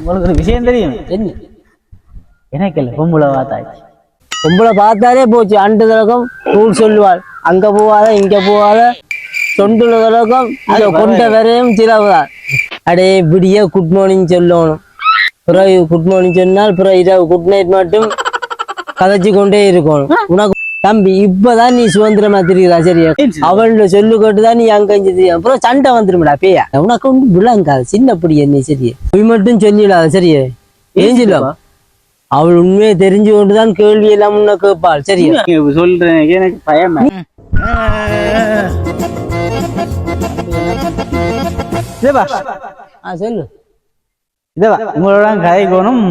உங்களுக்கு ஒரு விஷயம் தெரியும். என்ன? எனக்கு இல்லை பொம்பளை பார்த்தாச்சு. பொம்பளை பார்த்தாலே போச்சு. அண்டு தலகம் ரூல் சொல்லுவாள். அங்க போவாத இங்க போவாத. சொண்டுல தலகம் இங்க கொண்ட வரையும் சிலவுதான் அடே விடிய குட் மார்னிங் சொல்லணும். பிறகு குட் மார்னிங் சொன்னால் பிறகு இரவு குட் நைட் மட்டும் கதைச்சு கொண்டே இருக்கணும். உனக்கு தம்பி இப்பதான் நீ சுதந்திரமா தெரியுதா சரியா? அவளோட சொல்லு கேட்டுதான் நீ அங்க தெரியும். அப்புறம் சண்டை வந்துருமடா பேயா? உனக்கு ஒன்று விளங்காது சின்ன பிடிய நீ சரியா? போய் மட்டும் சொல்லிடாத சரியா? ஏன் சொல்லுவா அவள் உண்மையை தெரிஞ்சு கொண்டுதான் கேள்வி எல்லாம் முன்ன கேட்பாள் சரியா? சொல்றேன் எனக்கு பயமா இதவா ஆ சொல்லு. இதவா உங்களோட கதைக்கணும்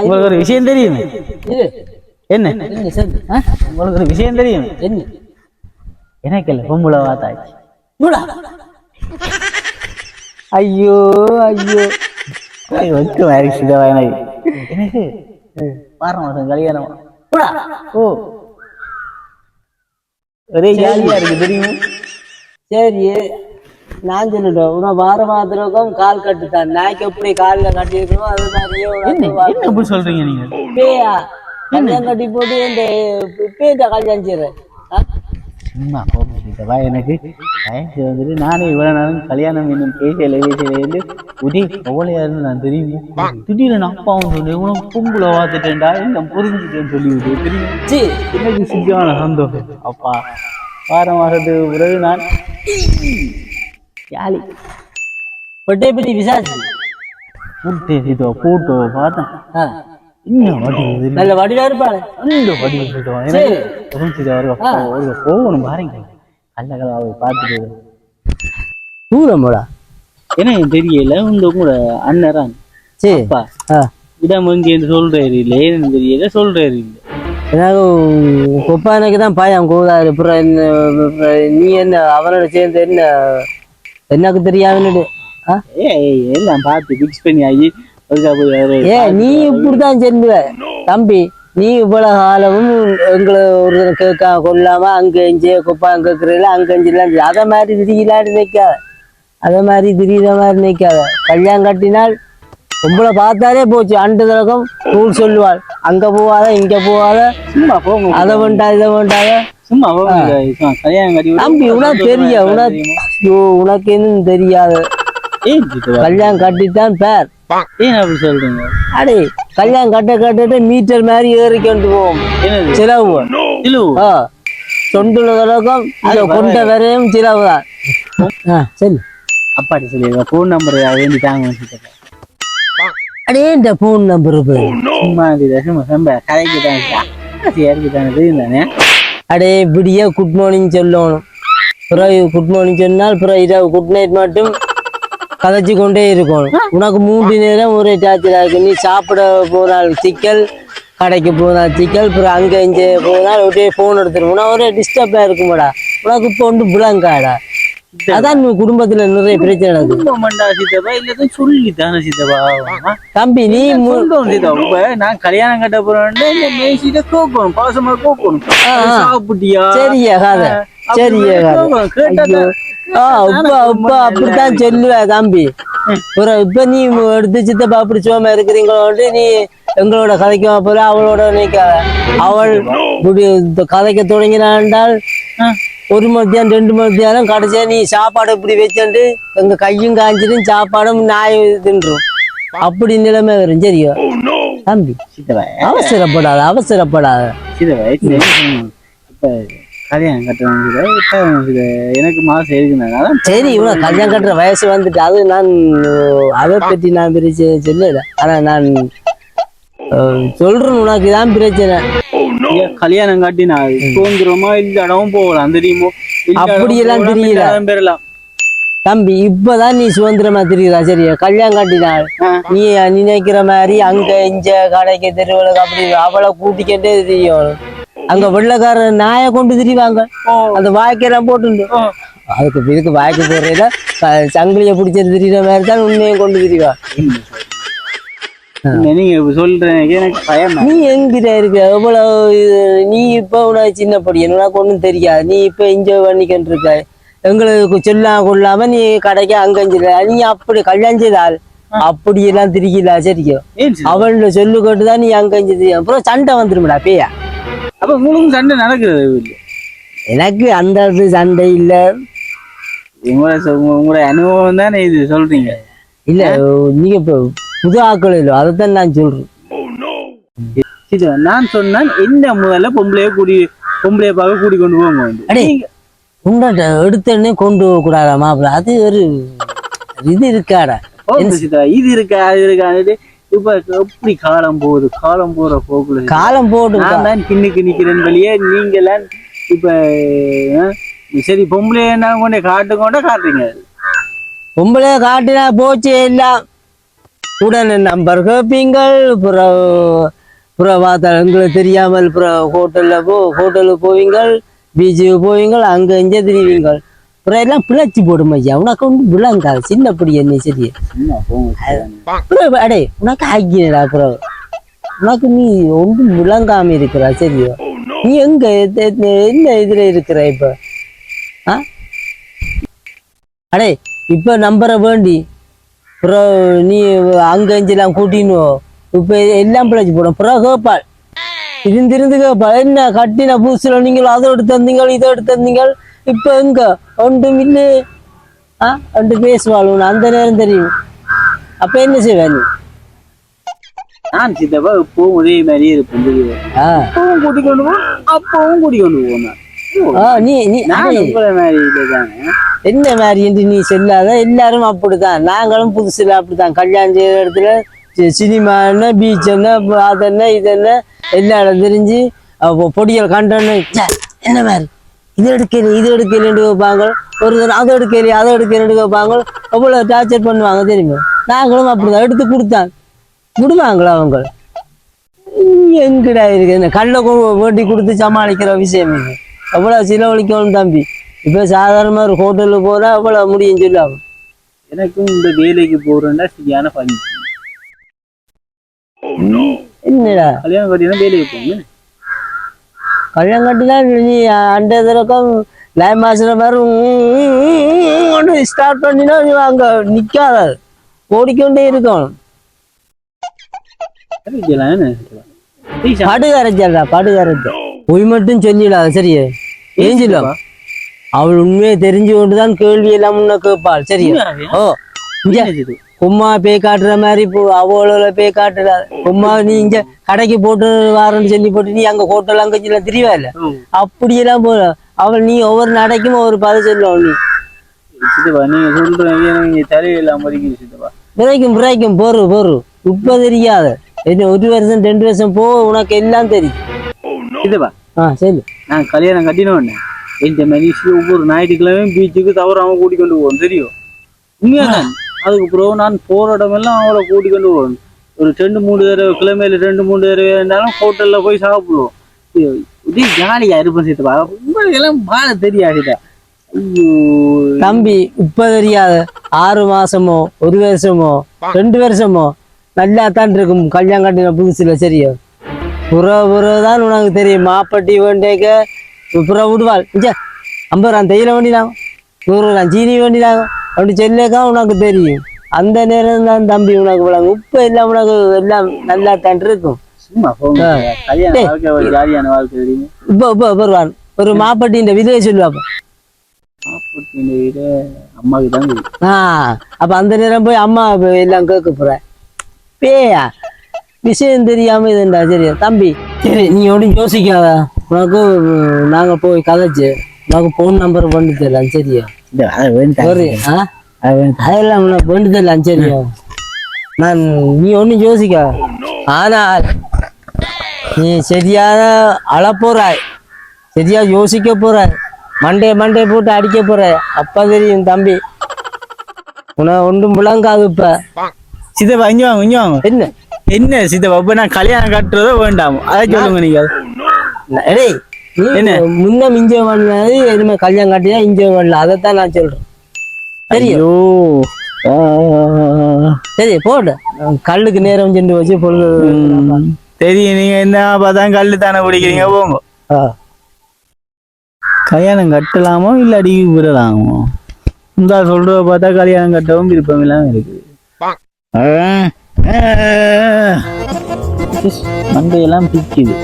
உங்களுக்கு ஒரு விஷயம் தெரியும்? என்ன? உங்களுக்கு ஒரு விஷயம் தெரியும். என்ன? எனக்கு இல்லை பொம்பளை பார்த்தாச்சு நூடா ஐயோ ஐயோ. மாதிரி சிதவா எனக்கு? வார மாதம் கல்யாணம். ஓ. ஒரே ஜாலியா இருக்கு தெரியுமா? சரி நான் சொல்லிட்டோம் உன வார மாத்திரக்கும் கால் கட்டுத்தான் நாய்க்கு எப்படி காலில் கட்டியிருக்கணும் அது மாதிரியே உனக்கு என்ன சொல்றீங்க நீங்க? பேயா? கல்யாணம் கட்டி போட்டு இந்த பேண்ட கல்யாணம் செய்யறேன் சும்மா கோபிச்சிட்டவா எனக்கு வயசு வந்துட்டு நானே இவ்வளவு நாளும் கல்யாணம் இன்னும் பேசல பேசல இருந்து உதவி கவலையா இருந்து நான் தெரியுமா திடீர்னு அப்பாவும் சொல்லி உனக்கு பொம்பளை பார்த்துட்டேன்டா எல்லாம் புரிஞ்சுட்டேன்னு சொல்லி விட்டு எனக்கு சித்தியான சந்தோஷம் அப்பா வாரம் மாசத்துக்கு பிறகு நான் ஜாலி பொட்டை பற்றி விசாரிச்சு கூட்டு இதோ கூட்டோ பார்த்தேன் நல்ல வடிவா அவரு ஒரு போகணும் பாருங்க கல்ல கலாவை பார்த்துட்டு தூரம் போடா எனக்கு தெரியல இந்த கூட அண்ணரான் சரி அப்பா ஆ இடம் எங்கேன்னு சொல்றாரு இல்ல ஏன்னு தெரியல சொல்றாரு இல்ல எனக்கு கொப்பானுக்கு தான் பயம் கூதாரு அப்புறம் என்ன நீ என்ன அவனோட சேர்ந்து என்ன எனக்கு தெரியாதுன்னு? ஏய் எல்லாம் பார்த்து பிக்ஸ் பண்ணி ஆகி ஏ நீ இப்படிதான் செல்லுவ. தம்பி நீ இவ்வளவு காலமும் எங்களை ஒரு கேட்க கொள்ளாம அங்க இங்கே கொப்பாங்க கேட்கறீங்களா அங்க இஞ்செல்லாம் அதை மாதிரி திரியலான்னு நினைக்காத. அதை மாதிரி திரியிற மாதிரி நினைக்காத. கல்யாணம் கட்டினால் உங்களை பார்த்தாலே போச்சு. அண்டு தலகம் ரூல் சொல்லுவாள். அங்க போவாத இங்க போவாத. சும்மா அதை வேண்டா இதை வேண்டாத. சும்மா தம்பி உனக்கு தெரிய உனக்கு ஐயோ, உனக்கு இன்னும் தெரியாது? கல்யாணம் கட்டித்தான் பேர். ஏன் அப்படி சொல்றீங்க? அடே கல்யாணம் கட்ட கட்டிட்டு மீட்டர் மாதிரி ஏறிக்கொண்டு போவோம். என்னது? சிலவு. இல்லு ஆ சொண்டுல தொடக்கம் இந்த கொண்ட வரையும் சிலவு தான். ஆ சரி அப்பாடி சொல்லிடுங்க ஃபோன் நம்பர் வேண்டி தாங்க அடே இந்த ஃபோன் நம்பர் சும்மா இருக்குது சும்மா ரொம்ப கதைக்கு தான் அடே விடிய குட் மார்னிங் சொல்லணும். பிறகு குட் மார்னிங் சொன்னால் பிறகு இரவு குட் நைட் மட்டும். கதைச்சு கொண்டே இருக்கணும் உனக்கு மூன்று நேரம் ஒரே டார்ச்சரா இருக்கு. நீ சாப்பிட போனால் சிக்கல் கடைக்கு போனால் சிக்கல் பிறகு அங்கே இங்கே போனால் ஒரே ஃபோன் எடுத்துரும் உனக்கு ஒரே டிஸ்டர்பாக இருக்குமாடா. உனக்கு இப்போ ஒன்று புலங்காடா அதான் குடும்பத்துல நிறைய பிரச்சனை நடக்குது. சொல்லி தானே சித்தப்பா தம்பி நீ சித்தப்பா நான் கல்யாணம் கட்ட மேசிட்ட கோக்கணும் பாசமா கோக்கணும். சாப்பிட்டியா? சரியா கதை. சரியா கேட்டா அப்பா அப்பா அப்படித்தான் சொல்லுவேன் தம்பி. ஒரு இப்ப நீ எடுத்து சித்தப்பா அப்படி சும்மா இருக்கிறீங்களோட்டு நீ எங்களோட கதைக்க போல அவளோட நினைக்காத அவள் கதைக்க தொடங்கினாண்டால் ஒரு மத்தியானம் ரெண்டு மத்தியானம் கடைசியா நீ சாப்பாடு இப்படி வச்சுட்டு எங்க கையும் காஞ்சிடும் சாப்பாடும் நாய் தின்றும். அப்படி நிலைமை வரும் சரியா? தம்பி சித்தப்பா. அவசரப்படாத அவசரப்படாத. கல்யாணம் சித்த எனக்கு மாசம் இருக்குனால சரி இவன் கல்யாணம் கட்டுற வயசு வந்துட்டு அது நான் அதை பற்றி நான் பிரிச்சு சொல்லல. ஆனா நான் சொல்றேன் உனக்கு தான் பிரச்சனை. கல்யாணம் காட்டி நான் தோங்குறோமா இல்ல இடமும் போகலாம் தெரியுமோ அப்படியெல்லாம் தெரியல. பெறலாம். தம்பி இப்பதான் நீ சுதந்திரமா தெரியுதா? சரியா கல்யாணம் கட்டினாள் நீ நினைக்கிற மாதிரி அங்க இங்க கடைக்கு தெருவுல அப்படி அவளை கூட்டிக்கிட்டே தெரியும். அங்க வெள்ளக்காரன் நாயை கொண்டு திரிவாங்க. அந்த வாய்க்கெல்லாம் போட்டு அதுக்கு இதுக்கு வாய்க்கு போடுறதுல சங்கிலியை பிடிச்சிட்டு திரிகிற மாதிரி தான் உண்மையும் கொண்டு திரிவா. நீங்க எனக்கு பயமா? நீ எங்கிட்ட இருக்க எவ்வளவு நீ இப்ப உனக்கு சின்ன படி உனக்கு ஒண்ணும் தெரியாது நீ இப்ப என்ஜாய் பண்ணிக்கிட்டு இருக்க எங்களுக்கு சொல்லாம கொள்ளாம நீ கடைக்கு அங்க இங்க நீ அப்படி கல்யாணம் அப்படியெல்லாம் திரிக்கல சரிக்கோ? ஏன் சித்தப்பா? அவளோட சொல்லு கேட்டுதான் நீ அங்க இங்க திரியும். அப்புறம் சண்டை வந்துருமிடா பேயா? அப்ப உங்களுக்கு சண்டை நடக்குது. எனக்கு அந்த இது சண்டை இல்ல. உங்களோட சொ- உங்க- உங்களோட அனுபவம் தானே இது சொல்றீங்க? இல்ல நீங்க இப்ப புது ஆக்கள் இல்லை அதைத்தான் நான் சொல்றேன். சித்தப்பா, நான் சொன்னேன் என்ன முதல்ல பொம்பளைய கூடி பொம்பளைய பார்க்க கூடி கொண்டு. அடே. நீங்க- உண்டாட்ட எடுத்தோடனே கொண்டு போக கூடாதா மாப்பிள்ள அது ஒரு இது இருக்காடா? இது இருக்கா அது இருக்கான்னு இப்ப எப்படி காலம் போகுது? காலம் போற போக்குல காலம் போட்டு நான் தான். பின்னுக்கு நிக்கிறேன் வெளியே நீங்களாம் இப்ப சரி பொம்பளைய என்ன கொண்டே காட்டு கொண்டா காட்டுறீங்க? பொம்பளை காட்டினா போச்சு எல்லாம். உடனே நம்பர் கேட்பீங்கள் அப்புறம் அப்புறம் பார்த்தா எங்களுக்கு தெரியாமல் அப்புறம் ஹோட்டலில் போ ஹோட்டலுக்கு போவீங்கள். பீச்சுக்கு போவீங்கள். அங்கே இங்கே திரிவீங்கள். அப்புறம் எல்லாம் பிழைச்சி போடும் ஐயா. உனக்கு ஒன்றும் விளங்காது சின்ன பிடி என்ன சரி. அடே உனக்கு ஆக்கினடா அப்புறம் உனக்கு நீ ஒன்றும் விளங்காம இருக்கிறா சரியோ? நீ எங்க என்ன இதுல இருக்கிற இப்ப? ஆ? அடே இப்ப நம்பரை வேண்டி. அப்புறம் நீ அங்க இஞ்செல்லாம் கூட்டினோ இப்ப எல்லாம் பிழைச்சு போடும். அப்புறம் கேப்பாள். இருந்திருந்து கேப்பாள். என்ன கட்டின பூசுல நீங்கள் அதை எடுத்து தந்தீங்க இதை எடுத்து தந்தீங்க இப்ப எங்க? ஒன்றும் இல்லை ஆ? ரெண்டு பேசுவாள் அந்த நேரம் தெரியும். அப்ப என்ன செய்வ நீ? நான் சித்தப்பா இப்பவும் ஒரே மாதிரியே இருப்பேன்? ஆ. அப்பவும் கூட்டி கொண்டு போ அப்பவும் கூட்டி கொண்டு போனேன் ஆ, நீ நீ நான் அடே, உங்களை மாதிரி இல்லைதானே? என்ன மாதிரி என்று நீ சொல்லாத? எல்லாரும் அப்படித்தான். நாங்களும் புதுசுல அப்படித்தான். கல்யாணம் செய்யற இடத்துல சினிமா என்ன பீச் என்ன அது என்ன இது என்ன எல்லா இடம் தெரிஞ்சு பொடியல் கண்டோன்னு ச்சே, என்ன மாதிரி? இது எடுக்கல இது எடுக்கலன்னு கேட்பாங்க ஒரு தடவை அதை எடுக்கலையே அதை எடுக்கலன்னு கேட்பாங்க அவ்வளோ டார்ச்சர் பண்ணுவாங்க தெரியுமா? நாங்களும் அப்படிதான். எடுத்து கொடுத்தான் விடுவாங்களா அவங்க? எங்கடா இருக்கு? என்ன கல்லை கொ- வேண்டி கொடுத்து சமாளிக்கிற விஷயம் இது. அவ்வளோ செலவழிக்கணும் தம்பி. இப்போ சாதாரணமாக ஒரு ஹோட்டலுக்கு போனா அவ்வளோ முடியும் சொல்லாம. எனக்கும் இந்த வேலைக்கு போறேன்னா சரியான பஞ்சு என்னடா? கல்யாணம் கட்டினா வேலைக்கு போங்க. கட்டினா நீ அண்டை திறக்கம் லை மாசம் மாதிரி ஸ்டார்ட் பண்ணினா அங்கே நிற்காத ஓடிக்கொண்டே இருக்கணும் கட்டிக்கலாம் என்ன சித்தப்பா? டீ படுகரைச்சல்டா படுகரைச்சல் பொய் மட்டும் சொல்லிடாத சரியே ஏன் சொல்லும் அவள் உண்மையை தெரிஞ்சு கொண்டுதான் கேள்வி எல்லாம் முன்ன கேட்பாள் சரியா? ஓ? உம்மா பேய் காட்டுற மாதிரி இப்போ அவளோட பேய் காட்டுற. உம்மா நீ இங்க கடைக்கு போட்டு வாரன்னு சொல்லி போட்டு நீ அங்க ஹோட்டல் அங்க சொல்ல தெரியவா இல்ல அப்படியெல்லாம் போல அவள் நீ ஒவ்வொரு நடைக்கும் ஒவ்வொரு பதில் சொல்லுவோம் நீ. சித்தப்பா நீங்க சொல்றீங்க நீங்க தலையெல்லாம் மதிக்குது சித்தப்பா. விரைக்கும் விரைக்கும் போரு போரு. இப்ப தெரியாத. இன்னும் ஒரு வருஷம் ரெண்டு வருஷம் போ உனக்கு எல்லாம் தெரியும். சித்தப்பா. ஆ சரி நான் கல்யாணம் கட்டினோடனே இந்த மனுஷி ஒவ்வொரு ஞாயிற்றுக்கிழமையும் பீச்சுக்கு தவறாம கூட்டி கொண்டு போவோம் தெரியும்? உண்மையாதான் அதுக்கு பிறகு நான் போற இடமெல்லாம் அவளை கூட்டி கொண்டு போவேன். ஒரு ரெண்டு மூணு தடவை கிழமையில ரெண்டு மூணு தடவை இருந்தாலும் ஹோட்டல்ல போய் சாப்பிடுவோம். இது இதே ஜாலியா இருப்பேன் சித்தப்பா உங்களுக்கு எல்லாம் வாழ தெரியாதுடா. ஐயோ. தம்பி இப்ப தெரியாத. ஆறு மாசமோ ஒரு வருஷமோ ரெண்டு வருஷமோ நல்லா தான் இருக்கும். கல்யாணம் கட்டின புதுசுல சரியா. புற புற தான் உனக்கு தெரியும். மாப்பட்டி வேண்டேக்க புற விடுவாள் ஐம்பது ரூபா தையில வேண்டினாங்க நூறு ரூபா சீனி வேண்டினாங்க அப்படி சொல்லேக்கா உனக்கு தெரியும். அந்த நேரம் தான் தம்பி உனக்கு விளங்கும் இப்ப எல்லாம் உனக்கு எல்லாம் நல்லா தான் இருக்கும். இப்போ இப்போ வருவான் ஒரு மாப்பட்டின்ற விதையை சொல்லுவாப்ப. ஆ. அப்ப அந்த நேரம் போய் அம்மா எல்லாம் கேட்க போற. பேயா? விஷயம் தெரியாம இதுண்டா. சரி தம்பி. சரி நீ ஒன்றும் யோசிக்காத. உனக்கு நாங்க போய் கதைச்சு. உனக்கு ஃபோன் நம்பர் பண்ணி தரலாம் சரியா? அதெல்லாம் உனக்கு சரியா நான் நீ ஒன்றும் யோசிக்க. ஆனால் நீ சரியான அழப்போறாய் சரியா யோசிக்க போறாய். மண்டே மண்டே போட்டு அடிக்க போறாய். அப்ப தெரியும் தம்பி. உனக்கு ஒன்றும் விளங்காது இப்ப. சித்தப்பா இங்க வாங்க இங்க வாங்க. என்ன? என்ன சித்தப்பா இப்ப நான் கல்யாணம் கட்டுறதோ வேண்டாம். அதை சொல்லுங்க நீங்க. என்ன? முன்ன மிஞ்ச பண்ணது இனிமே கல்யாணம் கட்டினா இஞ்ச பண்ணல அதைத்தான் நான் சொல்றேன் தெரியும். சரி போடு கல்லுக்கு நேரம் சென்று வச்சு பொழுது. தெரியும் நீங்க என்ன பார்த்தா கல்லு தானே பிடிக்கிறீங்க போங்க. கல்யாணம் கட்டலாமோ இல்ல அடிக்கி விடலாமோ இந்த சொல்றத பார்த்தா கல்யாணம் கட்டவும் விருப்பம் இல்லாம. இஸ், மண்டையெல்லாம் பிச்சுது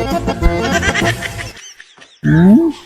Mm-hmm.